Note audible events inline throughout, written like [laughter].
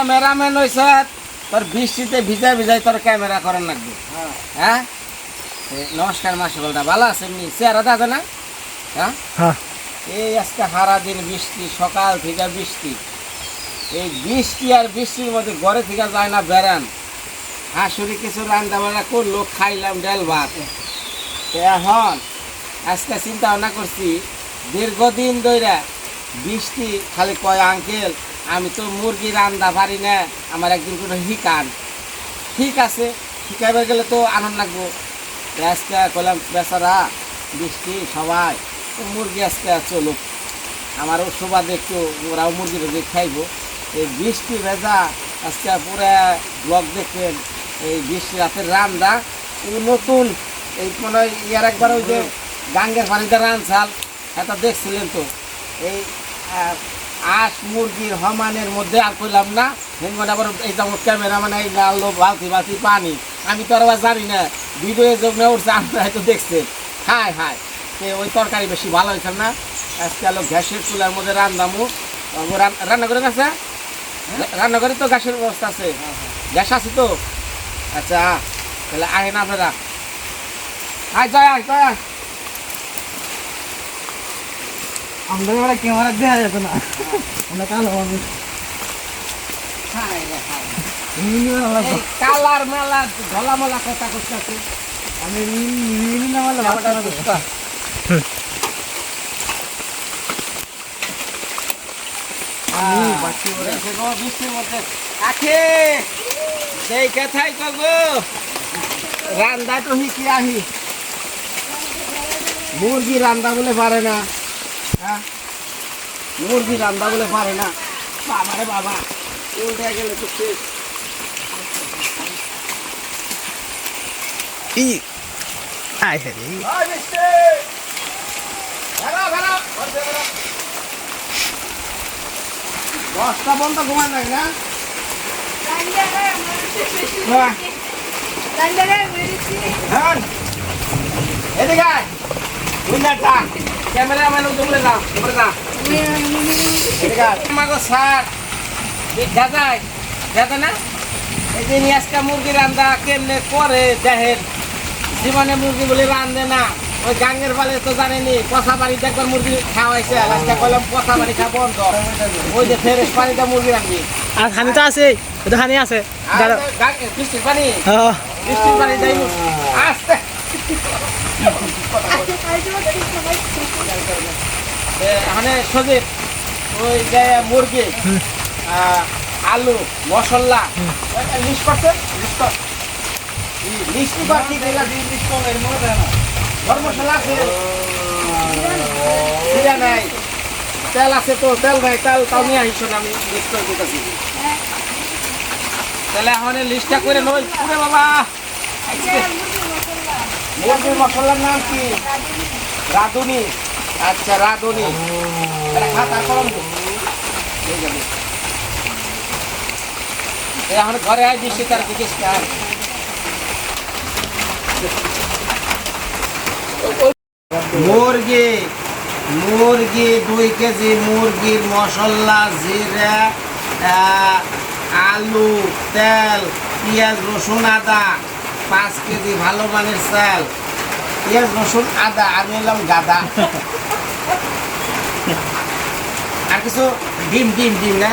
Cameraman হইছ তোর বৃষ্টিতে ভিজা ভিজাই তোর ক্যামেরা করার লাগবে। হ্যাঁ। এ, নমস্কার মাসিবলটা ভালো আছে এমনি চেহারা দাদা না? হ্যাঁ? হ্যাঁ। এই আজকে সারা দিন বৃষ্টি সকাল থেকে বৃষ্টি। এই বৃষ্টি আর বৃষ্টির মধ্যে ঘরে থেকে যায় না বেড়ান। হাঁসুরি কিছু রান্না বান্না করল খাইলাম ডাল ভাত। এখন আজকে চিন্তা ভাবনা করছি দীর্ঘদিন ধরে বৃষ্টি খালি কয় আঙ্কেল আমি তো মুরগি রান্দা পারি না আমার একদিন কোনো শিকান ঠিক আছে শিখাইবার গেলে তো আনন্দ লাগবো। আজকে কলাম বেচারা বৃষ্টি সবাই মুরগি আজকে চলুক। আমারও সুবাদে একটু ওরাও মুরগি টুরগি খাইবো। এই বৃষ্টি ভেজা আজকে পুরা ব্লগ দেখবেন। এই বৃষ্টি রাতের রান্দা নতুন এই মনে হয় ইয়ার একবার ওই যে গাঙ্গের পানিতে রানছাল এটা দেখছিলেন তো? এই আঁশ মুরগির হমানের মধ্যে আর কইলাম না হেঙ্গন আবার এই যেমন ক্যামেরা মানে এই নালো বালতি বালতি পানি। আমি তো আর জানি না ভিডিও যখন উঠছে আমরা হয়তো দেখছে। হায় হায় ওই তরকারি বেশি ভালো হয়েছে না? আজকে আলো গ্যাসের চুলার মধ্যে রান্নামু ও রান- রান্না করে আছে রান্না করে তো গ্যাসের ব্যবস্থা আছে। গ্যাস আছে তো? আচ্ছা তাহলে আহে না আপনারা। আয় জয় আয় জয়। আয় আমাদের এবারে ক্যামেরা দেখা যাচ্ছে না? আমরা কালো মানুষ। কালার মেলা ধলা মেলা কথা করতেছে। আমি সেই কথাই কব রান্দা তো হিকি আহি। মুরগি রান্দা বলে পারে না। হ্যাঁ? মুরগি রান্দা বলে পারে না। বাবা রে বাবা উল্টে গেলে তো শেষ। ই আয় রে। মিষ্টি। দশটা বন্ধ ঘুমান নাই না? হ্যাঁ। এদিকে উইন্ডার ক্যামেরাম্যান যাও উপরে যা এদিকে আয়। আমাগো স্যার দেখা যায় দেখা না? এই যে আজকে মুরগি রান্দা কেমনে করে দেখেন? জীবনে মুরগি বলে রান্ধে না। ওই গাঙ্গের বালে তো জানেনি কষা বাড়িতে একবার মুরগি খাওয়াইছে আজকে কলম কষা বাড়ি খাওয়া বন্ধ। ওই যে ফ্রেশ পানিতে মুরগি রাখবি। আর হানি তো আছে তো হানি আছে। বৃষ্টির পানি? হ্যাঁ। বৃষ্টির পানি যাই আসতে। এখানে সজীব ওই যে মুরগি আলু মশলা লিস্ট করছে? লিস্ট লিস্ট কর কি দিলা দিন লিস্ট কর এর মনে না। গরম মশলা আছে। জিরা নাই। তেল আছে তো তেল নাই তেল তাও নিয়ে আসছো না আমি লিস্ট করে দিতেছি। তাহলে এখন লিস্টটা করে নই পুরে বাবা! মুরগির মশলার নাম কি? রাঁধুনি। আচ্ছা রাঁধুনি। খাতা কলম এখন ঘরে আয় দিচ্ছি তার দিকে মুরগি মুরগি, দুই কেজি মুরগির মশলা, জিরা আলু, তেল, পেঁয়াজ, রসুন, আদা। পাঁচ কেজি ভালো মানের চাল পেঁয়াজ রসুন আদা আমি এলাম গাদা আর কিছু ডিম ডিম ডিম না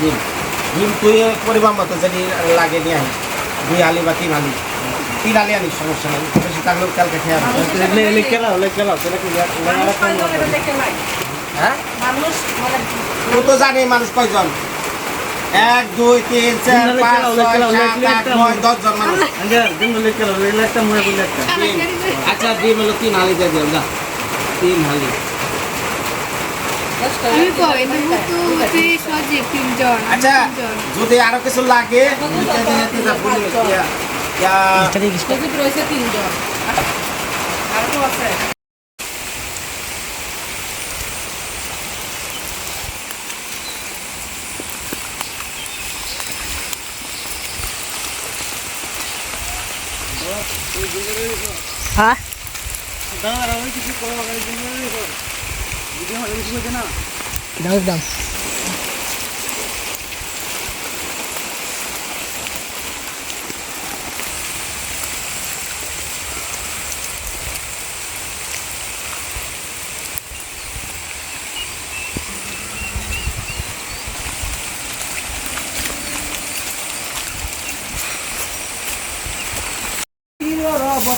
ডিম ডিম তুই পরিমাণ মতো যদি লাগে নিয়ে দুই আলি বা তিন আলি তিন আলি আনিস সমস্যা নেই বেশি থাকলেও কালকে খেয়ে হ্যাঁ তুই তো জানি মানুষ কয়জন এক দুই তিন চার পাঁচ ছয় সাত আট। নয় দশ জন মানুষ। আচ্ছা ডিম হলো তিন হালি দিয়ে দিলাম তিন হালি। আচ্ছা যদি আরও কিছু লাগে দিয়ে। তিনজন। আর তো আছে। হ্যাঁ দাম দাম বুয়া রসগোল্লা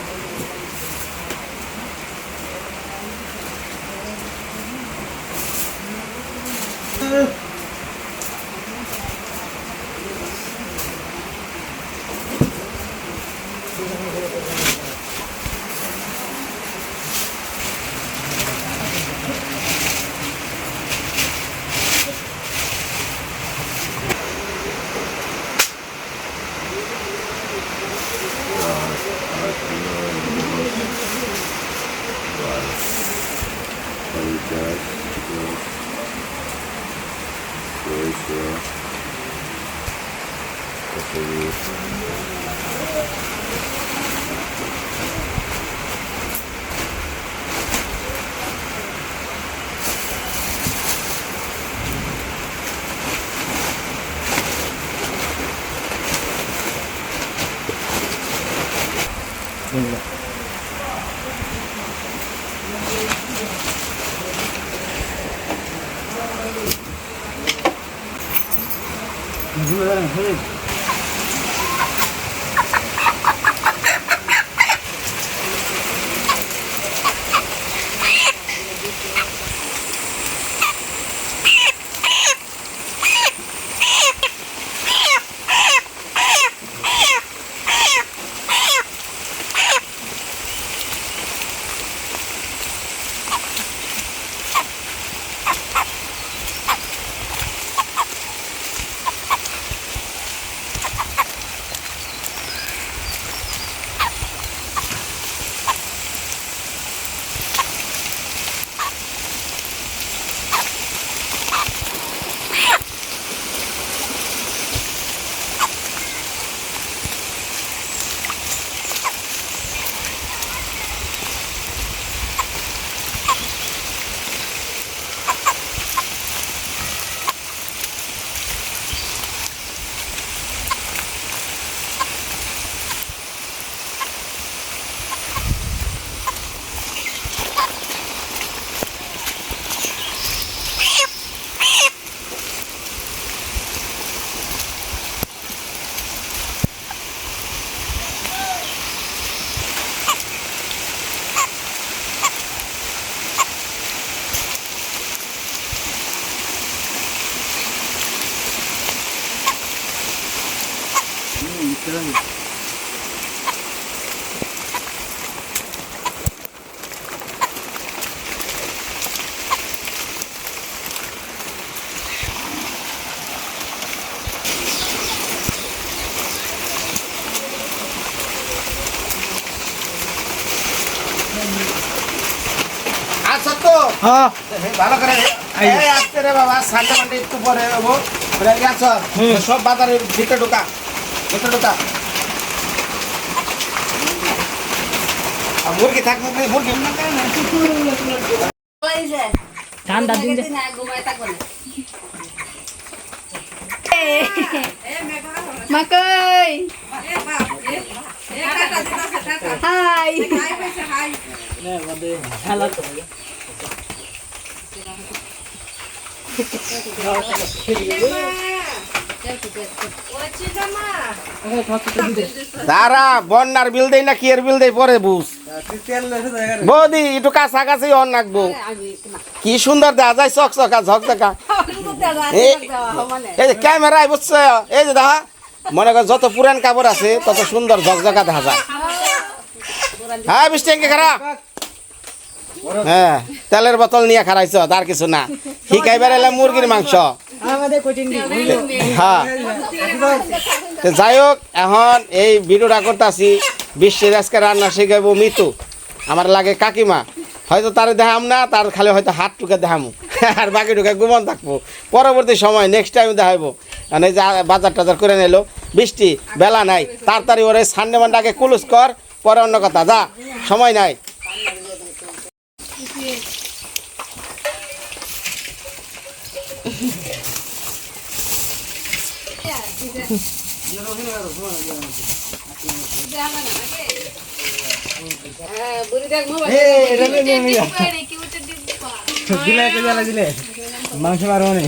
Дякую. আচ্ছা তো হ্যাঁ। ভালো করে আসতে রে বাবা সানডে মানডে একটু পরে রেডি আছো সব বাজারের ভিতরে ঢোকা। ভিতরে ঢোকা আর মুরগি থাক মুরগি মুরগি ঠান্ডা দিন যে- মাকই হাই বন্যার বিল না কি বিল পরে কাছাকাছি কি সুন্দর দেখা যায় ক্যামেরায় বুঝছ? এই যে মনে কর যত পুরান কাপড় আছে, তত সুন্দর ঝকঝকা দেখা যায়। হ্যাঁ এঁকে খারাপ? হ্যাঁ তেলের বোতল নিয়ে খারাইছ আর কিছু না। শিখাইবার এলে মুরগির মাংস। হ্যাঁ। যাই হোক এখন এই ভিডিওটা করতেছি। বিশ্বের আজকে রান্না শিখাবো মিতু আমার লাগে কাকিমা। হয়তো তার দেখাম না তার খালি হয়তো হাত টুকে দেখামু। আর বাকি টুকে গুমন থাকব। পরবর্তী সময় নেক্সট টাইম দেখাইবো। মানে যা বাজার টাজার করে নিলো। বৃষ্টি বেলা নাই। তাড়াতাড়ি ওরে সানডে মানডে আগে কুলুস কর পরে অন্য কথা যা। সময় নাই দিলে কে জ্বালা দিলে মাংস মারো নি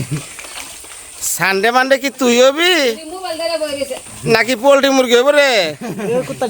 সানডে মানডে কি তুই হবি? নাকি পোলট্রি মুরগি হব রে? [laughs] কুত্তা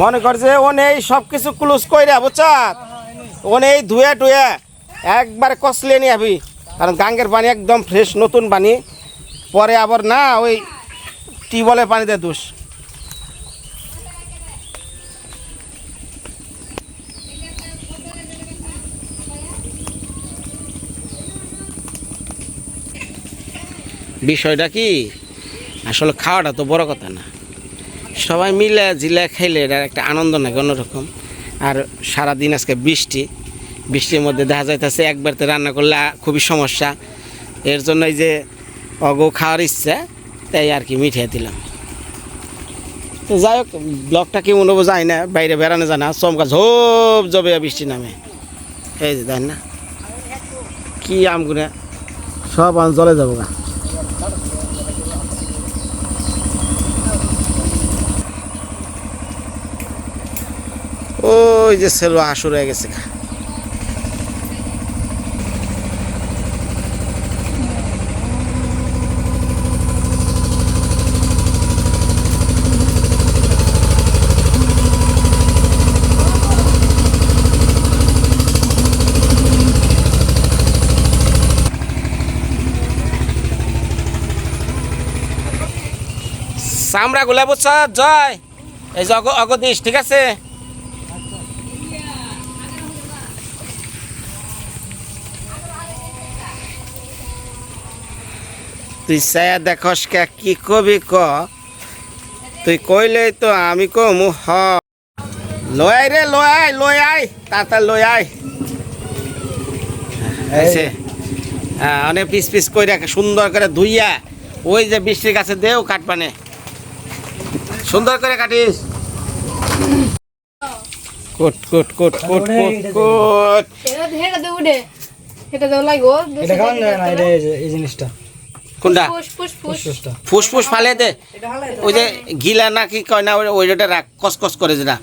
মনে কর যে ও নেই সবকিছু ক্লোজ কইরা বুঝছাত? ও নেই ধুয়ে টুয়ে একবার কষলে নিয়ে আবি কারণ গাঙ্গের পানি একদম ফ্রেশ নতুন পানি। পরে আবার না, ওই টিউবওয়েলের পানিতে দোষ বিষয়টা কি? আসলে খাওয়াটা তো বড় কথা না। সবাই মিলে জিলে খাইলে এটার একটা আনন্দ নাকি অন্যরকম? আর সারাদিন আজকে বৃষ্টি। বৃষ্টির মধ্যে দেখা যাইতেছে একবারতে রান্না করলে খুবই সমস্যা। এর জন্য এই যে অগো খাওয়ার ইচ্ছা, তাই আর কি মিঠিয়ে দিলাম। তো যাই হোক ব্লকটা কেমন হব যায় না, বাইরে বেড়ানো যায় না, চমকা ঝোপ জবে বৃষ্টি নামে। এই যে দেখ না। কি আমগুনে সব জলে যাব গা। ওই যে ছেলে আসর হয়ে গেছে। চামড়া গুলা বুঝছ জয় এই অগ- অগদিস ঠিক আছে তুই ছায়া দেখস কে কি কবি ক? তুই কইলে তো আমি কমু হ। লই আই রে লই আই লই আই তাড়াতাড়ি লই আই এসে হ্যাঁ অনেক পিস পিস করে সুন্দর করে ধুইয়া ওই যে বৃষ্টির কাছে দেও কাটপানে সুন্দর করে কাটিস। কোট কোট কোট কোট কোট কোট। এটা হেটা দে এটা যায় না এটা এই জিনিসটা। কোনটা? Push push push. ফুসফুসটা ফুসফুস ফালে দে। ওই যে গিলা না কি কয় না ওই- ওইটা রাখ কসকস করে যেটা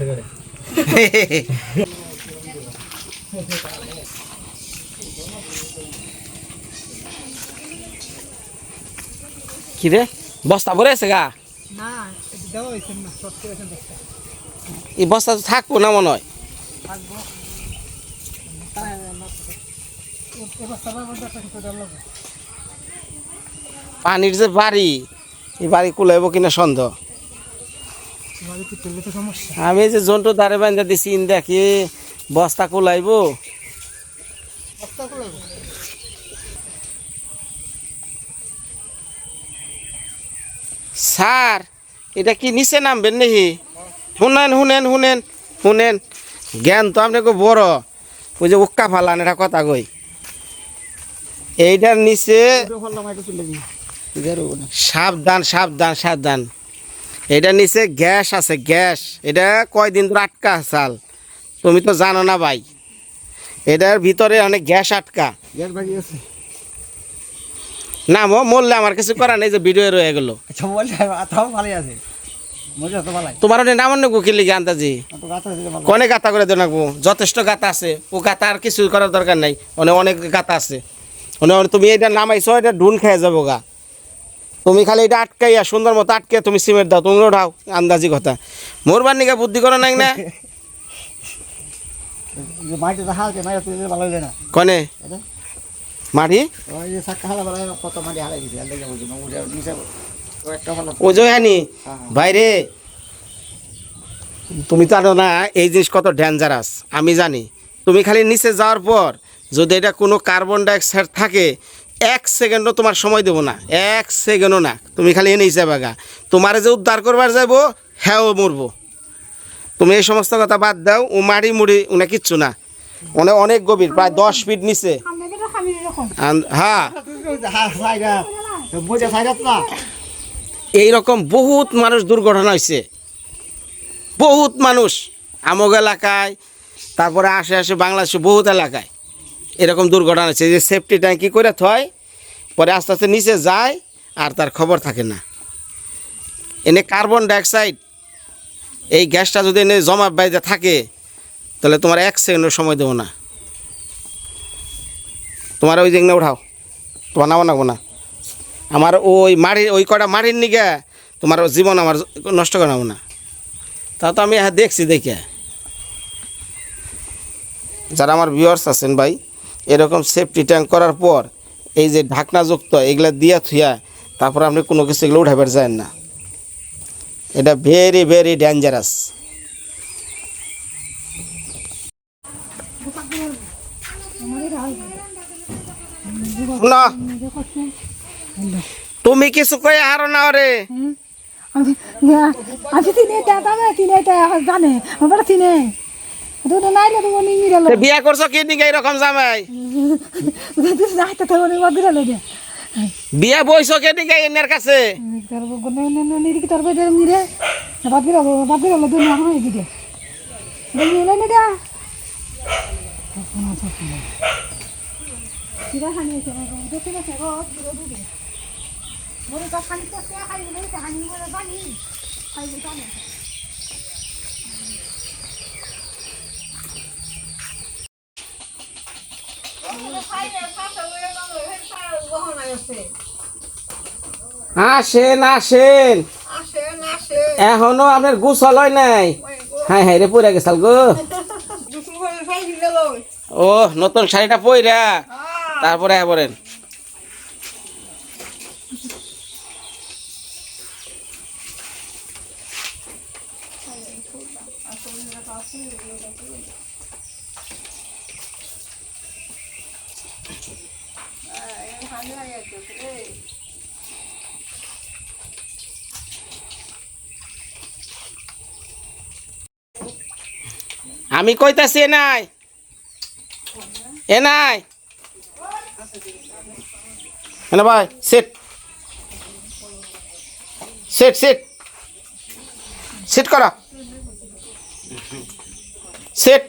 গাড়ি। কি রে? বস্তা ভরে আছে গা? না না এই বস্তা থাকব না মনে হয়। পানির যে বাড়ি, এই বাড়ি কুলাইব কিনা সন্দেহ। আমি যে জন্টু দাঁড়ে বান্ধা দিছি, ইন দেখি বস্তা কুলাইব স্যার, এটা কি নিচে নামবেন নাকি? শুনেন শুনেন শুনেন শুনেন। জ্ঞান তো আপনাকে বড়। ওই যে উক্কা ফালান, এটা কথা কই? এইটার নিচে সাবধান সাবধান সাবধান। এটা নিচে গ্যাস আছে গ্যাস। এটা কয়দিন ধরে আটকা চাল? তুমি তো জানো না ভাই। এটার ভিতরে অনেক গ্যাস আটকা। গ্যাস আছে। না মো মরলে আমার কিছু করার নেই যে ভিডিও রয়ে গেলো। আচ্ছা তোমার ওটা নাম অন্য কুকির লিগে আন্দাজি। তো গাতা করে রাখব? যথেষ্ট গাতা আছে। ও গাতা আর কিছু করার দরকার নাই। অনেক অনেক গাতা আছে। অনেক- তুমি এটা নামাইছো এটা ঢুন খেয়ে যাব গা। তুমি খালি এটা আটকাইয়া সুন্দর মতো আটকে তুমি সিমেন্ট দাও তুমি ওঠাও আন্দাজি কথা। মোর বান্নিকা বুদ্ধি করো নাই না? কনে? মাটি? ও একটা ভালো জয়ানি বাইরে তুমি জানো না এই জিনিস কত ডেঞ্জারাস আমি জানি। তুমি খালি নিচে যাওয়ার পর যদি এটা কোনো কার্বন ডাইঅক্সাইড থাকে, এক সেকেন্ডও তোমার সময় দেবো না। এক সেকেন্ডও না। তুমি খালি এনে যাবে গা তোমার যে উদ্ধার করবার যাব হ্যাঁ মরবো। তুমি এই সমস্ত কথা বাদ দাও, ও মারি মুড়ি উনি কিচ্ছু না। অনেক অনেক গভীর, প্রায় দশ ফিট নিচে। হ্যাঁ। এইরকম বহুত মানুষ দুর্ঘটনা হয়েছে বহুত মানুষ। আমগ এলাকায়, তারপরে আশেপাশে বাংলাদেশে বহুত এলাকায়। এরকম দুর্ঘটনা হয়েছে যে সেফটি ট্যাঙ্ক করে থয়, পরে আস্তে আস্তে নিচে যায় আর তার খবর থাকে না। এনে কার্বন ডাইঅক্সাইড এই গ্যাসটা যদি এনে জমা বাইরে থাকে, তাহলে তোমার এক সেকেন্ডের সময় দেবো না। তোমার ওই যেগুলো উঠাও, তোমার নামো নামো না। আমার ওই মাড়ির ওই কটা মাটির নিগে তোমার জীবন আমার নষ্ট করাবো না। তা তো আমি হ্যাঁ দেখছি, দেখে। যারা আমার ভিউয়ার্স আছেন ভাই এরকম সেফটি ট্যাঙ্ক করার পর এই যে ঢাকনাযুক্ত এগুলা দিয়া থুয়া তারপর আপনি কোনো কিছু এগুলো উঠাবার যায় না। এটা ভেরি ভেরি ডেঞ্জারাস তুমি কিছু কই আর না রে। আমি তিনে দাদা তিনে টাকা জানে, আমার তিনে। দুটো নাইলে তো উনি মিরালো বিয়া করছ কি নিকে এরকম জামাই? যাইতে তো উনি বদলালো যে বিয়া বইছো কে এনের কাছে? তোর বেদের মিরে। বাদ বিরালো বাদ বিরালো দুই এখন এদিকে মিলে নি দা। কিবা হানি আছে দেখি না মোরে খানি তো খাই বলে হানি বলে বানি খাই বলে বানি আসেন আসেন। এখনও আপনার গুছল হয় নাই? হ্যাঁ হ্যাঁ রে পইরা গেছাল গো ও, নতুন শাড়িটা পইরা। তারপরে বলেন আমি কইতাছি এ নাই এ নাই এনে ভাই সেট সেট সেট সেট করা সেট